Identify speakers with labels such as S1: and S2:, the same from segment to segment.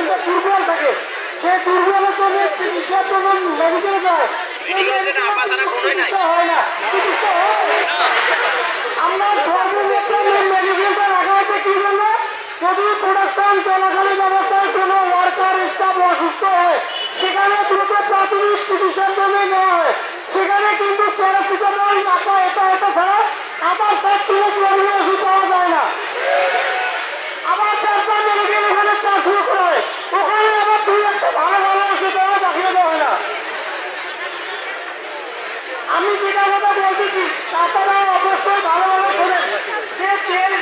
S1: পেশেন্টটা দুর্বল থাকে। সে দুর্বলের জন্য চিকিৎসার জন্য মেডিকেলে যায়। চিকিৎসা হয় না। চিকিৎসা হয়। আমরা মেডিকেলটা রাখা হচ্ছে কি জন্য যদি প্রোডাকশন চলাকালীন অবস্থায় কোনো ওয়ার্কার স্টাফ অসুস্থ হয় সেখানে দ্রুত প্রাথমিক চিকিৎসার জন্য নেওয়া হয় সেখানে কিন্তু প্যারাসিটামল মাথা এটা এটা ছাড়া আবার তার কোনো জরুরি ওষুধ পাওয়া যায় না আবার চারটা মেডিকেল এখানে ট্রান্সফার করা হয় ওখানে আবার দুই একটা ভালো ভালো ওষুধ দেওয়া বাকিয়ে দেওয়া হয় না আমি কথা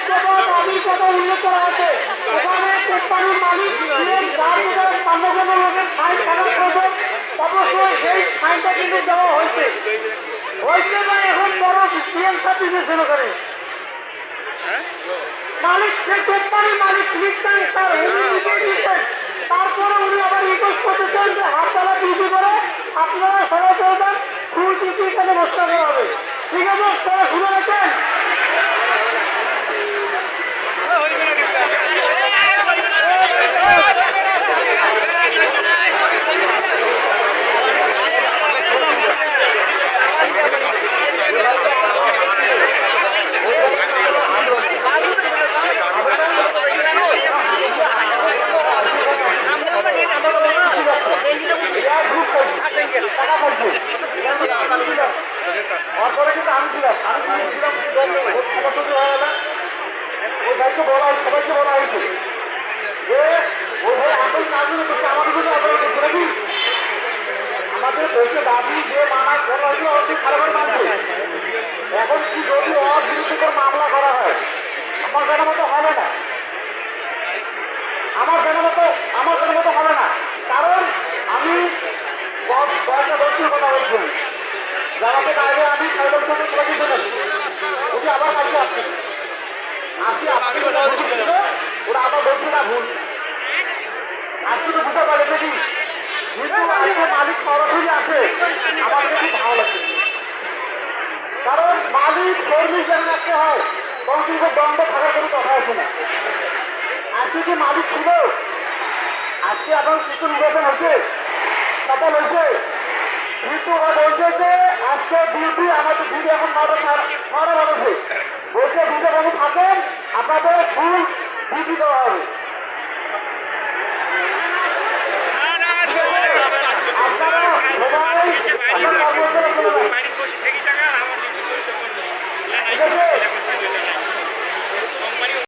S1: দেবো দাবির কথা মালিক যে যার যেটা পান্ডবের লোকের ফাইন খারাপ করবে অবশ্যই সেই ফাইনটা কিন্তু দেওয়া হয়েছে। হয়েছে না এখন বড় সিএম সার্ভিসে ছিল করে মালিক, যে কোম্পানির মালিক তারপরে উনি আবার রিকোয়েস্ট করতেছেন যে হাততলা ডিউটি করে আপনারা সবাই চলবেন ডিউটি এখানে বসতে হবে। ঠিক আছে তারা তারপরে কিন্তু আমি ছিলাম। আমি ছিলাম ছুটি হয়ে গেল ওই ভাইকে বলা হয়েছে সবাইকে বলা হয়েছে। যে ওই ভাই আসল কাজগুলো করছে আমাদের কিন্তু দেশে দাবি যে মানা করা হয়েছিল অতি খারাপ মানুষ এখন কি যদি ওর বিরুদ্ধে কোনো মামলা করা হয় আমার জানা মতো হবে না আমার জানা মতো আমার জানা মতো হবে না কারণ আমি কয়েক- কয়েকটা বছর কথা বলছি জানাতে মালিক সরাসরি আছে আমার খুব হয়, তখন কিন্তু দ্বন্দ্ব থাকার কোনো কথা আছে আজকে কি মালিক ছিল, আজকে আপনার কিছু নির্বাচন হচ্ছে সফল হয়েছে কিন্তু ওরা বলছে যে আজকে ডিউটি আমাদের ডিউটি এখন নটা নটা বাজেছে বলছে ডিউটি বাবু থাকেন, আপনাদের ফুল ডিউটি দেওয়া হবে।